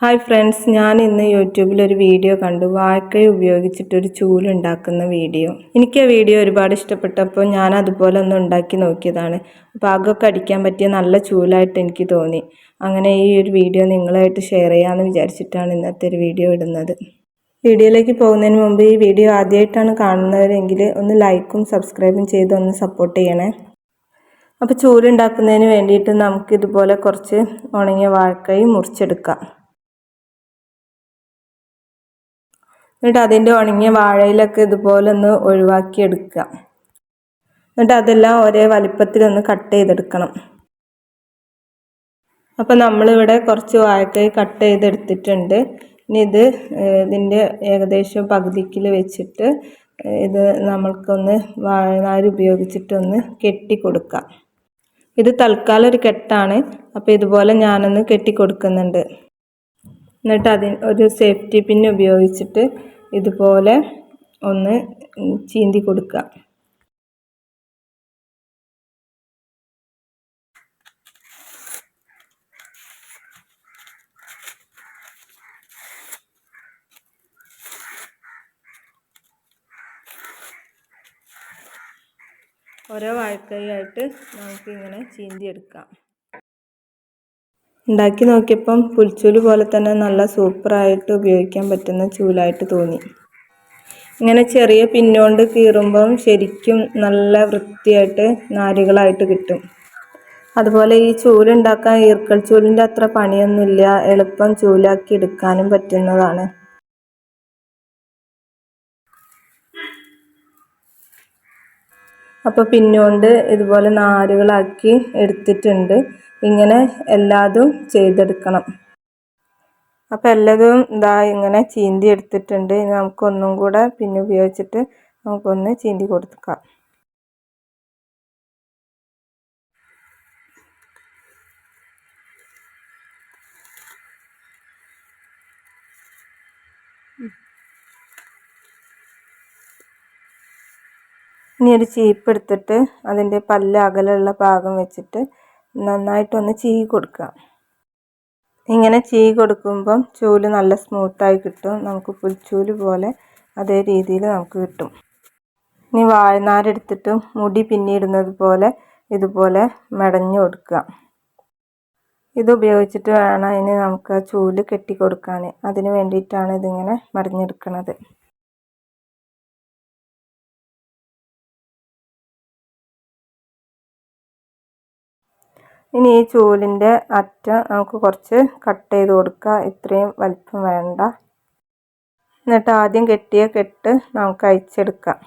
Hi friends ഞാൻ ഇന്ന് യൂട്യൂബിൽ ഒരു വീഡിയോ കണ്ടു. വാഴക്കൈ ഉപയോഗിച്ചിട്ടൊരു ചൂലുണ്ടാക്കുന്ന വീഡിയോ. എനിക്ക് ആ വീഡിയോ ഒരുപാട് ഇഷ്ടപ്പെട്ടപ്പോൾ ഞാൻ അതുപോലെ ഒന്ന് ഉണ്ടാക്കി നോക്കിയതാണ്. പാകമൊക്കെ അടിക്കാൻ പറ്റിയ നല്ല ചൂലായിട്ട് എനിക്ക് തോന്നി. അങ്ങനെ ഈ ഒരു വീഡിയോ നിങ്ങളായിട്ട് ഷെയർ ചെയ്യാമെന്ന് വിചാരിച്ചിട്ടാണ് ഇന്നത്തെ ഒരു വീഡിയോ ഇടുന്നത്. വീഡിയോയിലേക്ക് പോകുന്നതിന് മുമ്പ് ഈ വീഡിയോ ആദ്യമായിട്ടാണ് കാണുന്നവരെങ്കിൽ ഒന്ന് ലൈക്കും സബ്സ്ക്രൈബും ചെയ്ത് ഒന്ന് സപ്പോർട്ട് ചെയ്യണേ. അപ്പോൾ ചൂലുണ്ടാക്കുന്നതിന് വേണ്ടിയിട്ട് നമുക്കിതുപോലെ കുറച്ച് ഉണങ്ങിയ വാഴക്കൈ മുറിച്ചെടുക്കാം. എന്നിട്ട് അതിന്റെ ഉണങ്ങിയ വാഴയിലൊക്കെ ഇതുപോലെ ഒന്ന് ഒഴിവാക്കി എടുക്കുക എന്നിട്ട് അതെല്ലാം ഒരേ വലിപ്പത്തിലൊന്ന് കട്ട് ചെയ്തെടുക്കണം. അപ്പോൾ നമ്മളിവിടെ കുറച്ച് വാഴക്കൈ കട്ട് ചെയ്തെടുത്തിട്ടുണ്ട്. ഇനി ഇത് ഇതിന്റെ ഏകദേശം പകുതിക്കിൽ വെച്ചിട്ട് ഇത് നമ്മൾക്കൊന്ന് വാഴനാര് ഉപയോഗിച്ചിട്ടൊന്ന് കെട്ടി കൊടുക്കാം ഇത് തൽക്കാലം ഒരു കെട്ടാണ്. അപ്പോൾ ഇതുപോലെ ഞാനൊന്ന് കെട്ടി കൊടുക്കുന്നുണ്ട് എന്നിട്ട് അതിന് ഒരു സേഫ്റ്റി പിൻ ഉപയോഗിച്ചിട്ട് ഇതുപോലെ ഒന്ന് ചീന്തി കൊടുക്കുക ഓരോ വാഴക്കൈയായിട്ട് നമുക്കിങ്ങനെ ചീന്തിയെടുക്കാം ഉണ്ടാക്കി നോക്കിയപ്പം പുൽച്ചൂൽ പോലെ തന്നെ നല്ല സൂപ്പറായിട്ട് ഉപയോഗിക്കാൻ പറ്റുന്ന ചൂലായിട്ട് തോന്നി. ഇങ്ങനെ ചെറിയ പിന്നോണ്ട് കീറുമ്പം ശരിക്കും നല്ല വൃത്തിയായിട്ട് നാരുകളായിട്ട് കിട്ടും. അതുപോലെ ഈ ചൂലുണ്ടാക്കാൻ ഈർക്കൽ ചൂലിന്റെ അത്ര പണിയൊന്നുമില്ല. എളുപ്പം ചൂലാക്കി എടുക്കാനും പറ്റുന്നതാണ്. അപ്പോൾ പിന്നോണ്ട് ഇതുപോലെ നാരുകളാക്കി എടുത്തിട്ടുണ്ട്. ഇങ്ങനെ എല്ലാതും ചെയ്തെടുക്കണം. അപ്പോൾ എല്ലാതും ഇതാ ഇങ്ങനെ ചീന്തി എടുത്തിട്ടുണ്ട്. ഇനി നമുക്കൊന്നും കൂടെ പിന്നെ ഉപയോഗിച്ചിട്ട് നമുക്കൊന്ന് ചീന്തി കൊടുക്കാം. ഇനി ഒരു ചീപ്പ് എടുത്തിട്ട് അതിന്റെ പല്ല് അകലുള്ള ഭാഗം വെച്ചിട്ട് നന്നായിട്ടൊന്ന് ചീകി കൊടുക്കുക. ഇങ്ങനെ ചീകി കൊടുക്കുമ്പം ചൂൽ നല്ല സ്മൂത്തായി കിട്ടും. നമുക്ക് പുൽച്ചൂൽ പോലെ അതേ രീതിയിൽ നമുക്ക് കിട്ടും. ഇനി വാഴനാരെടുത്തിട്ട് മുടി പിന്നിടുന്നത് പോലെ ഇതുപോലെ മെടഞ്ഞു കൊടുക്കുക. ഇത് ഉപയോഗിച്ചിട്ട് വേണം ഇനി നമുക്ക് ചൂൽ കെട്ടി കൊടുക്കാൻ അതിന് വേണ്ടിയിട്ടാണ് ഇതിങ്ങനെ മടഞ്ഞെടുക്കുന്നത് ഇനി ഈ ചൂലിന്റെ അറ്റം നമുക്ക് കുറച്ച് കട്ട് ചെയ്ത് കൊടുക്കുക. ഇത്രയും വലിപ്പം വേണ്ട. എന്നിട്ട് ആദ്യം കെട്ടിയ കെട്ട് നമുക്ക് അയച്ചെടുക്കാം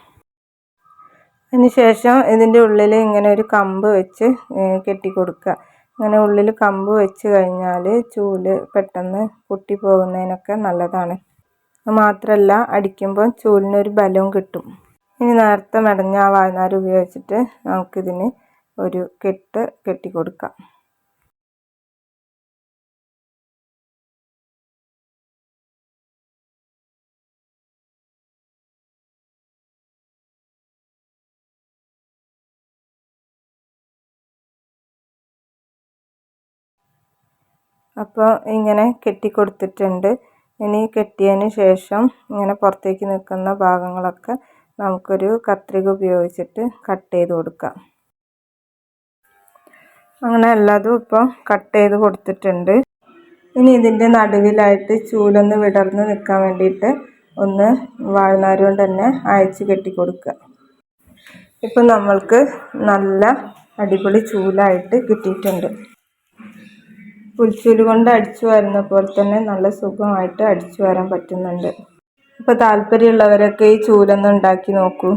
അതിനുശേഷം ഇതിന്റെ ഉള്ളിൽ ഇങ്ങനെ ഒരു കമ്പ് വെച്ച് കെട്ടി കൊടുക്കുക. ഇങ്ങനെ ഉള്ളിൽ കമ്പ് വെച്ച് കഴിഞ്ഞാൽ ചൂൽ പെട്ടെന്ന് പൊട്ടി പോകുന്നതിനൊക്കെ നല്ലതാണ് മാത്രമല്ല അടിക്കുമ്പോൾ ചൂലിനൊരു ബലവും കിട്ടും. ഇനി നേരത്തെ മെടഞ്ഞ ആ വായനാർ ഉപയോഗിച്ചിട്ട് നമുക്കിതിന് ഒരു കെട്ട് കെട്ടി കൊടുക്കാം അപ്പോൾ ഇങ്ങനെ കെട്ടി കൊടുത്തിട്ടുണ്ട് ഇനി കെട്ടിയതിന് ശേഷം ഇങ്ങനെ പുറത്തേക്ക് നിൽക്കുന്ന ഭാഗങ്ങളൊക്കെ നമുക്കൊരു കത്രിക ഉപയോഗിച്ചിട്ട് കട്ട് ചെയ്ത് കൊടുക്കാം. അങ്ങനെ എല്ലാതും ഇപ്പോൾ കട്ട് ചെയ്ത് കൊടുത്തിട്ടുണ്ട്. ഇനി ഇതിന്റെ നടുവിലായിട്ട് ചൂലൊന്ന് വിടർന്ന് നിൽക്കാൻ വേണ്ടിയിട്ട് ഒന്ന് വാഴനാര് കൊണ്ട് തന്നെ അയച്ച് കെട്ടി കൊടുക്കുക. ഇപ്പം നമ്മൾക്ക് നല്ല അടിപൊളി ചൂലായിട്ട് കിട്ടിയിട്ടുണ്ട്. പുൽച്ചൂൽ കൊണ്ട് അടിച്ചു വരുന്ന പോലെ തന്നെ നല്ല സുഖമായിട്ട് അടിച്ചു വരാൻ പറ്റുന്നുണ്ട്. ഇപ്പോൾ താല്പര്യമുള്ളവരൊക്കെ ഈ ചൂലൊന്ന് ഉണ്ടാക്കി നോക്കൂ.